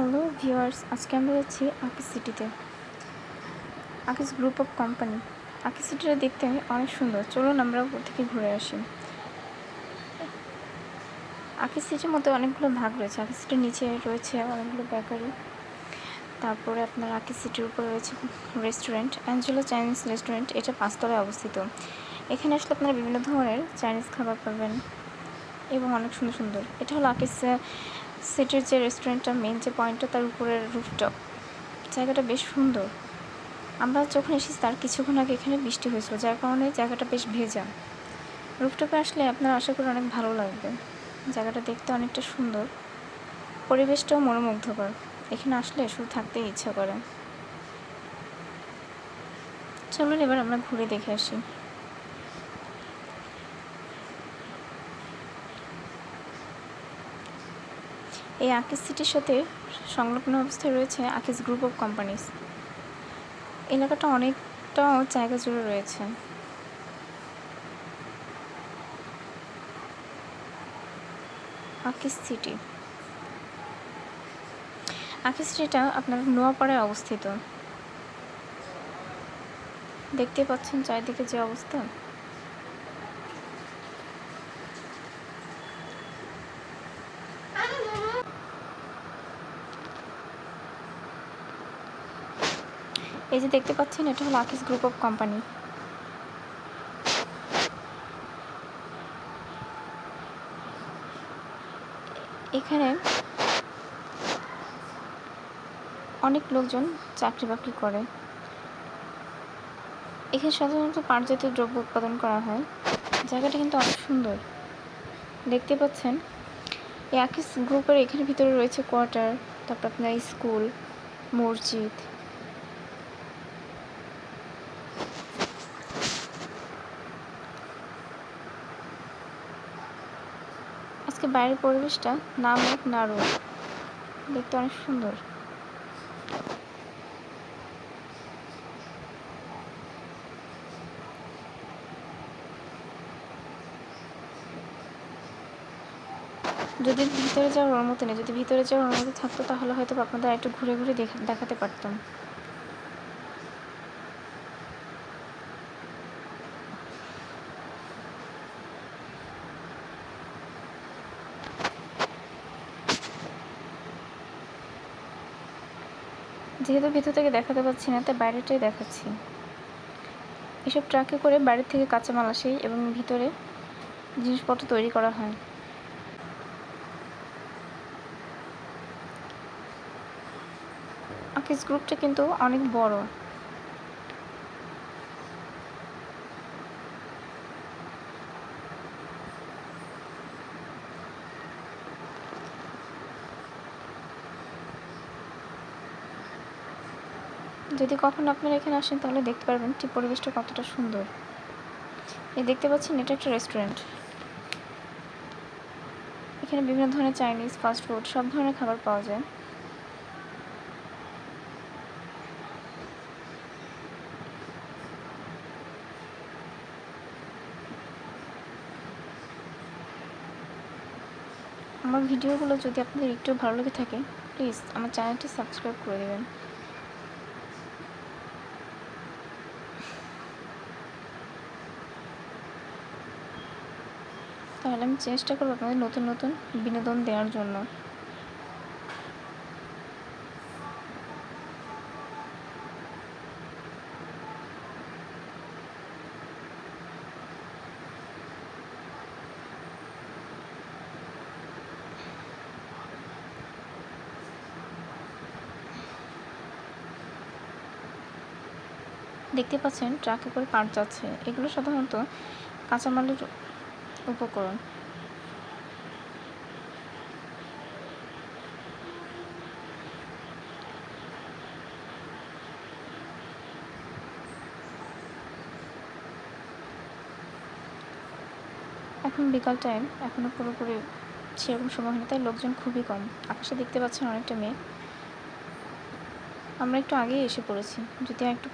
Hello viewers আজকে আমরা যাচ্ছি আকিস সিটিতে আকিস গ্রুপ অফ কোম্পানি আকিস সিটিটা দেখতে অনেক সুন্দর। চলুন আমরা উপর থেকে ঘুরে আসি। আকিস সিটির মধ্যে অনেকগুলো ভাগ রয়েছে। আকিস সিটির নিচে রয়েছে অনেকগুলো বেকারি তারপরে আপনার আকিস সিটির উপরে রয়েছে রেস্টুরেন্ট অ্যাঞ্জেলো চাইনিজ রেস্টুরেন্ট এটা পাঁচতলায় অবস্থিত। এখানে আসলে আপনারা বিভিন্ন ধরনের চাইনিজ খাবার পাবেন এবং অনেক সুন্দর সুন্দর। এটা হলো আকিস সিটির যে রেস্টুরেন্টটা মেন যে পয়েন্টটা তার উপরের রুফটপ জায়গাটা বেশ সুন্দর। আমরা যখন এসেছি তার কিছুক্ষণ আগে এখানে বৃষ্টি হয়েছিল, যার কারণে জায়গাটা বেশ ভেজা। রুফটপে আসলে আপনার আশা করি অনেক ভালো লাগবে। জায়গাটা দেখতে অনেকটা সুন্দর। পরিবেশটাও মনোমুগ্ধকর। এখানে আসলে শুধু থাকতেই ইচ্ছা করে। চলুন এবার আমরা ঘুরে দেখে আসি। এই আকিস সিটির সাথে সংলগ্ন অবস্থায় রয়েছে আকিস গ্রুপ অফ কোম্পানিজ এলাকাটা অনেকটা জায়গা জুড়ে রয়েছে। আকিস সিটি। আকিস সিটিটা আপনার নোয়াপাড়ায় অবস্থিত। দেখতে পাচ্ছেন চারিদিকে যে অবস্থা? এই যে দেখতে পাচ্ছেন, এটা হলো আকিস গ্রুপ অফ কোম্পানি এখানে অনেক লোকজন চাকরি বাকরি করে। এখানে সাধারণত পাট জাতীয় দ্রব্য উৎপাদন করা হয়। জায়গাটা কিন্তু অনেক সুন্দর। দেখতে পাচ্ছেন, এই আকিস গ্রুপের এখানে ভিতরে রয়েছে কোয়ার্টার তারপর আপনার স্কুল, মসজিদ। আজকে বাইরের পরিবেশটা নাম এক নাড়ু। দেখতে অনেক সুন্দর। যদি ভিতরে যাওয়ার অনুমতি নেই, যদি ভিতরে যাওয়ার অনুমতি থাকতো তাহলে হয়তো আপনাদের একটু ঘুরে ঘুরে দেখাতে পারতাম। যেহেতু ভিতর থেকে দেখাতে পারছি না, তাই বাইরেটাই দেখাচ্ছি। এসব ট্রাকে করে বাইরের থেকে কাঁচামাল আসে এবং ভিতরে জিনিসপত্র তৈরি করা হয়। আকিস গ্রুপটা কিন্তু অনেক বড়। যদি কখনো আপনারা এখানে আসেন, তাহলে দেখতে পারবেন ঠিক পরিবেশটা কতটা সুন্দর। এই দেখতে পাচ্ছেন, এটা একটা রেস্টুরেন্ট এখানে বিভিন্ন ধরনের চাইনিজ ফাস্ট ফুড সব ধরনের খাবার পাওয়া যায়। আমার ভিডিওগুলো যদি আপনাদের একটু ভালো লেগে থাকে প্লিজ আমার চ্যানেলটি সাবস্ক্রাইব করে দেবেন। তাহলে আমি চেষ্টা করব আপনাদের নতুন নতুন বিনোদন দেওয়ার জন্য। দেখতে পাচ্ছেন, ট্রাকে করে পাট যাচ্ছে। এগুলো সাধারণত কাঁচামালের উপকরণ। এখন বিকাল টাইম এখনও পুরোপুরি সেরকম সময় হয়নি, তাই লোকজন খুবই কম। আকাশে দেখতে পাচ্ছেন অনেকটা মেয়ে আমরা একটু আগেই এসে পড়েছি, যদি একটু